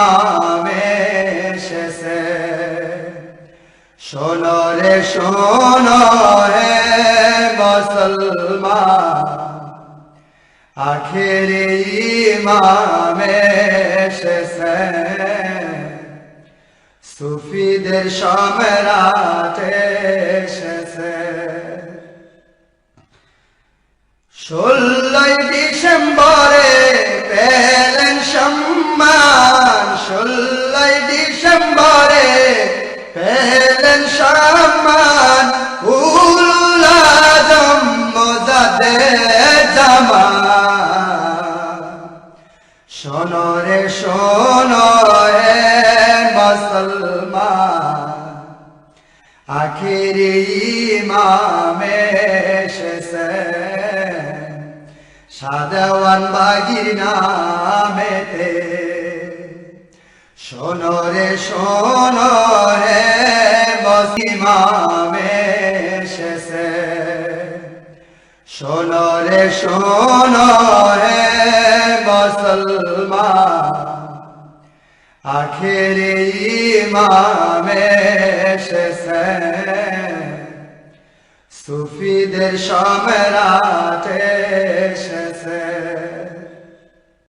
ইমামে এসেছে শোনো রে, শোনো হে মুসলমান। আখেরি ইমামে এসেছে সুফিদের সম্রাট এসেছে ষোলোই ডিসেম্বরে শোনো রে শোনো হে মুসলমান। আখিরি ইমামে এসেছে। সাদাওয়ান বাগির নামেতে। শোনো রে, শোনো হে মসিমামে এসেছে। শোনো রে আখেরি ইমামে এসেছে সুফিদের সম্রাট এসেছে